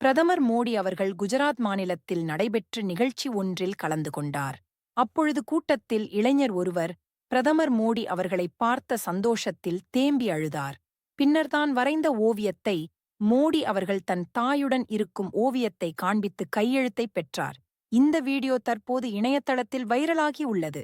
பிரதமர் மோடி அவர்கள் குஜராத் மாநிலத்தில் நடைபெற்ற நிகழ்ச்சி ஒன்றில் கலந்து கொண்டார். அப்பொழுது கூட்டத்தில் இளைஞர் ஒருவர் பிரதமர் மோடி அவர்களை பார்த்த சந்தோஷத்தில் தேம்பி அழுதார். பின்னர் தான் வரைந்த ஓவியத்தை மோடி அவர்கள் தன் தாயுடன் இருக்கும் ஓவியத்தை காண்பித்து கையெழுத்தை பெற்றார். இந்த வீடியோ தற்போது இணையதளத்தில் வைரலாகி உள்ளது.